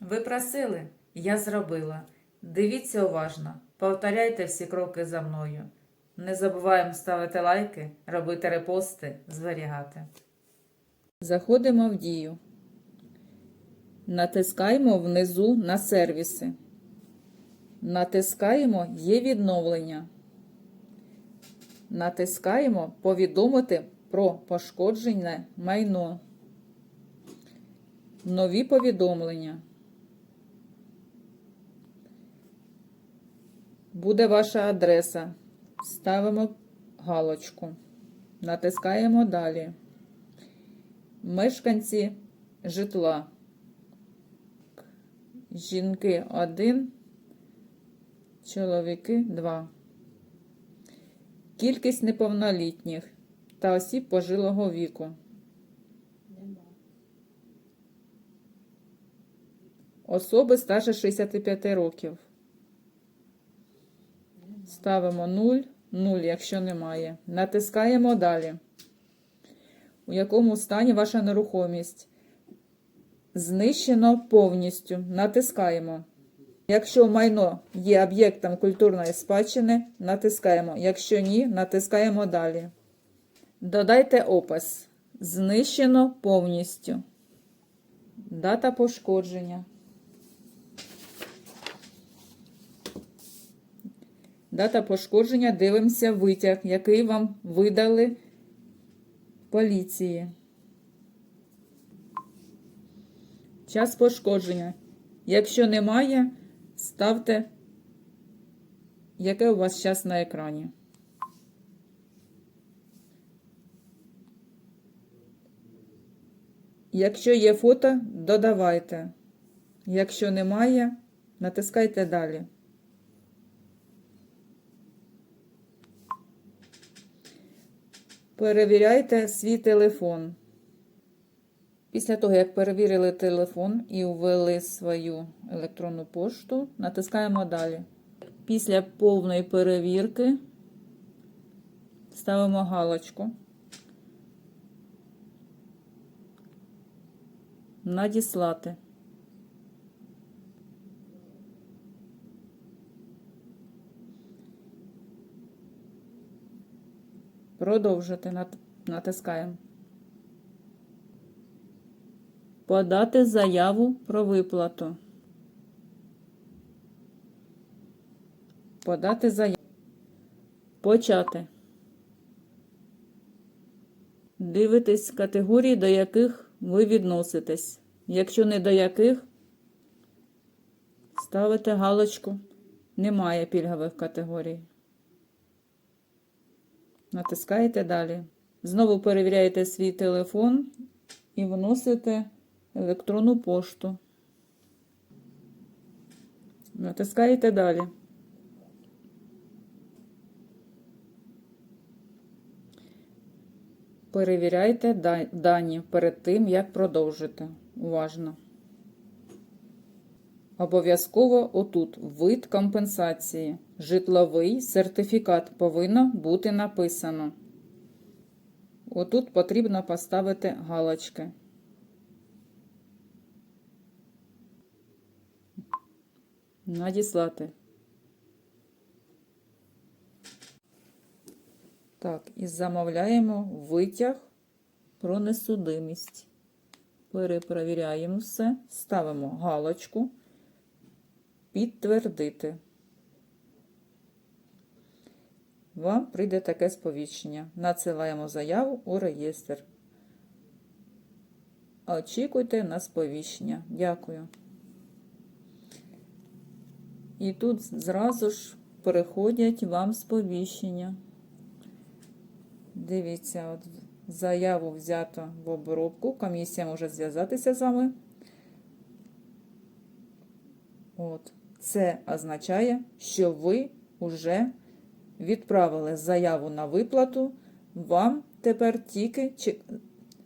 Ви просили, я зробила. Дивіться уважно, повторяйте всі кроки за мною. Не забуваємо ставити лайки, робити репости, зберігати. Заходимо в дію. Натискаємо внизу на сервіси. Натискаємо Є відновлення. Натискаємо Повідомити про пошкоджене майно. Нові повідомлення. Буде ваша адреса. Ставимо галочку. Натискаємо далі. Мешканці житла. Жінки 1, чоловіки 2. Кількість неповнолітніх та осіб пожилого віку. Особи старше 65 років. Ставимо 0, 0, якщо немає. Натискаємо далі. У якому стані ваша нерухомість? Знищено повністю. Натискаємо. Якщо майно є об'єктом культурної спадщини, натискаємо. Якщо ні, натискаємо далі. Додайте опис. Знищено повністю. Дата пошкодження. Дата пошкодження. Дивимося витяг, який вам видали поліції. Час пошкодження. Якщо немає, ставте, яке у вас час на екрані. Якщо є фото, додавайте. Якщо немає, натискайте далі. Перевіряйте свій телефон. Після того, як перевірили телефон і ввели свою електронну пошту, натискаємо далі. Після повної перевірки ставимо галочку. Надіслати. Продовжити натискаємо. Подати заяву про виплату. Подати заяву. Почати. Дивитесь категорії, до яких ви відноситесь. Якщо не до яких, ставите галочку. Немає пільгових категорій. Натискаєте далі. Знову перевіряєте свій телефон і вносите електронну пошту. Натискаєте далі. Перевіряйте дані перед тим, як продовжити. Уважно. Обов'язково отут вид компенсації. Житловий сертифікат повинно бути написано. Отут потрібно поставити галочки. Надіслати. Так, і замовляємо витяг про несудимість. Перепровіряємо все, ставимо галочку, підтвердити. Вам прийде таке сповіщення. Надсилаємо заяву у реєстр. Очікуйте на сповіщення. Дякую. І тут зразу ж переходять вам сповіщення. Дивіться, от заяву взято в обробку. Комісія може зв'язатися з вами. От. Це означає, що ви вже відправили заяву на виплату. Вам тепер тільки,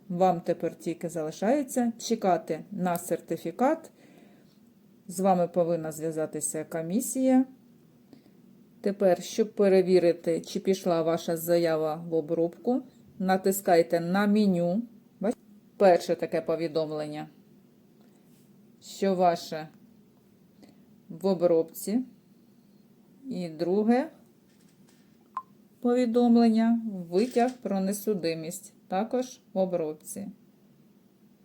вам тепер тільки залишається чекати на сертифікат. З вами повинна зв'язатися комісія. Тепер, щоб перевірити, чи пішла ваша заява в обробку, натискайте на меню. Перше таке повідомлення. що ваше в обробці. І друге повідомлення витяг про несудимість також в обробці.